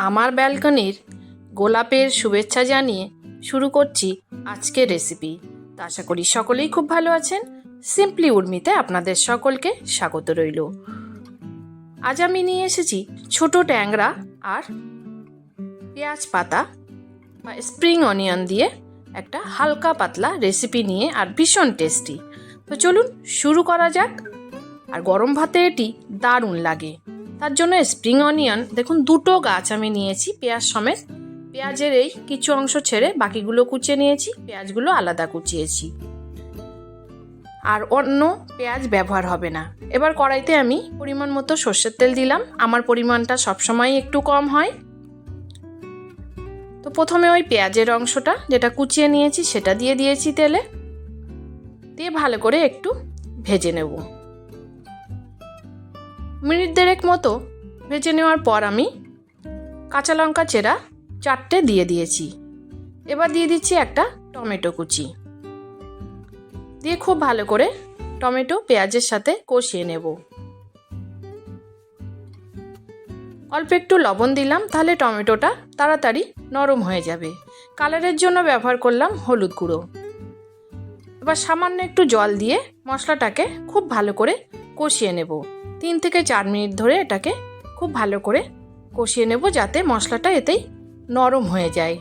আমার ব্যালকনির গোলাপের শুভেচ্ছা জানিয়ে শুরু করছি আজকের রেসিপি তা আশা করি সকলেই খুব ভালো আছেন। সিম্পলি উর্মিতে আপনাদের সকলকে স্বাগত রইল। আজ আমি নিয়ে এসেছি ছোট ট্যাংরা আর পেঁয়াজ পাতা বা স্প্রিং অনিয়ন দিয়ে একটা হালকা পাতলা রেসিপি নিয়ে আর ভীষণ টেস্টি তো চলুন শুরু করা যাক। আর গরম ভাতে এটি দারুণ লাগে। তার জন্য স্প্রিং অনিয়ন দেখুন দুটো গাছ আমি নিয়েছি, পেঁয়াজ সমেত। পেঁয়াজের এই কিছু অংশ ছেড়ে বাকিগুলো কুচিয়ে নিয়েছি, পেঁয়াজগুলো আলাদা কুচিয়েছি। আর অন্য পেঁয়াজ ব্যবহার হবে না। এবার কড়াইতে আমি পরিমাণ মতো সর্ষের তেল দিলাম। আমার পরিমাণটা সবসময় একটু কম হয়। তো প্রথমে ওই পেঁয়াজের অংশটা, যেটা কুচিয়ে নিয়েছি, সেটা দিয়ে দিয়েছি তেলে। দিয়ে ভালো করে একটু ভেজে নেব। মিনিট দেড়েক মতো ভেজে নেওয়ার পর আমি কাঁচা লঙ্কা চেরা চারটে দিয়ে দিয়েছি। এবার দিয়ে দিচ্ছি একটা টমেটো কুচি। দিয়ে খুব ভালো করে টমেটো পেঁয়াজের সাথে কষিয়ে নেব। অল্প একটু লবণ দিলাম, তাহলে টমেটোটা তাড়াতাড়ি নরম হয়ে যাবে। কালারের জন্য ব্যবহার করলাম হলুদ গুঁড়ো। এবার সামান্য একটু জল দিয়ে মশলাটাকে খুব ভালো করে কষিয়ে নেব। তিন থেকে চার মিনিট ধরে এটাকে খুব ভালো করে কষিয়ে নেব যাতে মশলাটা এতেই নরম হয়ে যায়।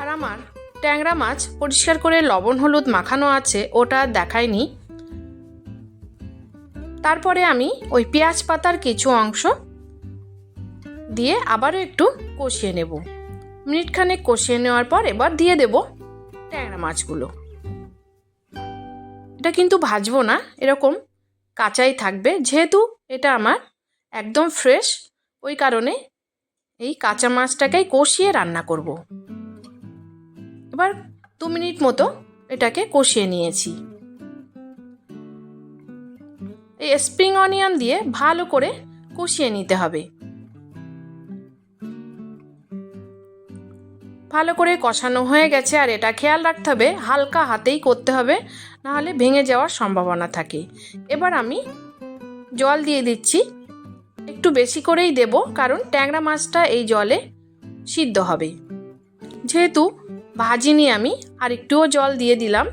আর আমার ট্যাংরা মাছ পরিষ্কার করে লবণ, হলুদ মাখানো আছে, ওটা দেখায়নি তারপরে আমি ওই পেঁয়াজ পাতার কিছু অংশ দিয়ে আবারও একটু কষিয়ে নেব। মিনিটখানেক কষিয়ে নেওয়ার পর এবার দিয়ে দেব ট্যাংরা মাছগুলো। এটা কিন্তু ভাজবো না, এরকম কাঁচাই থাকবে। যেহেতু এটা আমার একদম ফ্রেশ ওই কারণে এই কাঁচা মাছটাকেই কষিয়ে রান্না করব। এবার দু মিনিট মতো এটাকে কষিয়ে নিয়েছি। এই স্প্রিং অনিয়ন দিয়ে ভালো করে কষিয়ে নিতে হবে। ভালো করে কষানো হয়ে গেছে আর এটা খেয়াল রাখতে হবে, হালকা হাতেই করতে হবে, নাহলে ভেঙে যাওয়ার সম্ভাবনা থাকে। এবার আমি জল দিয়ে দিচ্ছি, একটু বেশি করেই দেব, কারণ ট্যাংরা মাছটা এই জলে সিদ্ধ হবে। যেহেতু ভাজিনি আমি, আর একটুও জল দিয়ে দিলাম।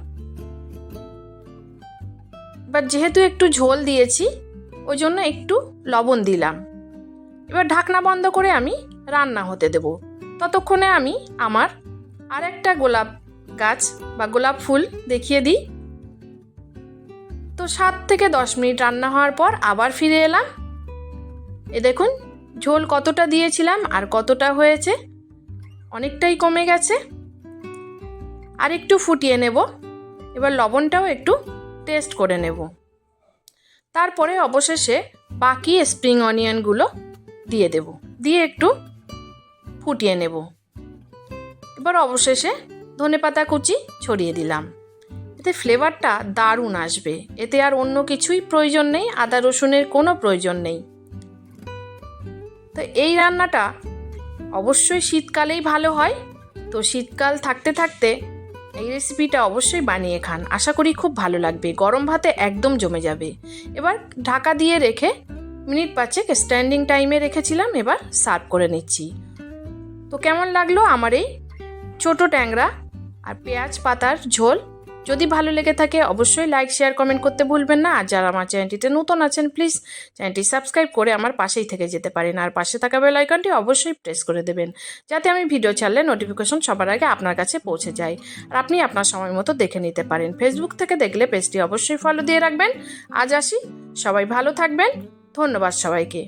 এবার যেহেতু একটু ঝোল দিয়েছি, ওই জন্য একটু লবণ দিলাম। এবার ঢাকনা বন্ধ করে আমি রান্না হতে দেব। ততক্ষণে আমি আমার আর একটা গোলাপ গাছ বা গোলাপ ফুল দেখিয়ে দিই। তো সাত থেকে দশ মিনিট রান্না হওয়ার পর আবার ফিরে এলাম। এ দেখুন, ঝোল কতটা দিয়েছিলাম আর কতটা হয়েছে, অনেকটাই কমে গেছে। আর একটু ফুটিয়ে নেব, এবার লবণটাও একটু টেস্ট করে নেব। তারপরে অবশেষে বাকি স্প্রিং অনিয়নগুলো দিয়ে দেব। দিয়ে একটু ফুটিয়ে নেব। এবার অবশেষে ধনেপাতা কুচি ছড়িয়ে দিলাম। এতে ফ্লেভারটা দারুণ আসবে। এতে আর অন্য কিছুই প্রয়োজন নেই, আদা রসুনের কোনো প্রয়োজন নেই। তো এই রান্নাটা অবশ্যই শীতকালেই ভালো হয়। তো শীতকাল থাকতে থাকতে এই রেসিপিটা অবশ্যই বানিয়ে খান। আশা করি খুব ভালো লাগবে। গরম ভাতে একদম জমে যাবে। এবার ঢাকা দিয়ে রেখে মিনিট পাঁচেক স্ট্যান্ডিং টাইমে রেখেছিলাম। এবার সার্ভ করে নিচ্ছি। তো কেমন লাগল আমার এই ছোটো ট্যাংরা আর পেঁয়াজ পাতার ঝোল? যদি ভালো লেগে থাকে অবশ্যই লাইক শেয়ার কমেন্ট করতে ভুলবেন না। আর যারা আমার চ্যানেলটিতে নতুন আছেন প্লিজ চ্যানেলটি সাবস্ক্রাইব করে আমার পাশেই থেকে যেতে পারেন। আর পাশে থাকা বেল আইকনটি অবশ্যই প্রেস করে দেবেন, যাতে আমি ভিডিও ছাড়লে নোটিফিকেশন সবার আগে আপনার কাছে পৌঁছে যায় আর আপনি আপনার সময় মতো দেখে নিতে পারেন। ফেসবুক থেকে দেখলে পেজটি অবশ্যই ফলো দিয়ে রাখবেন। আজ আসি। সবাই ভালো থাকবেন। ধন্যবাদ সবাইকে।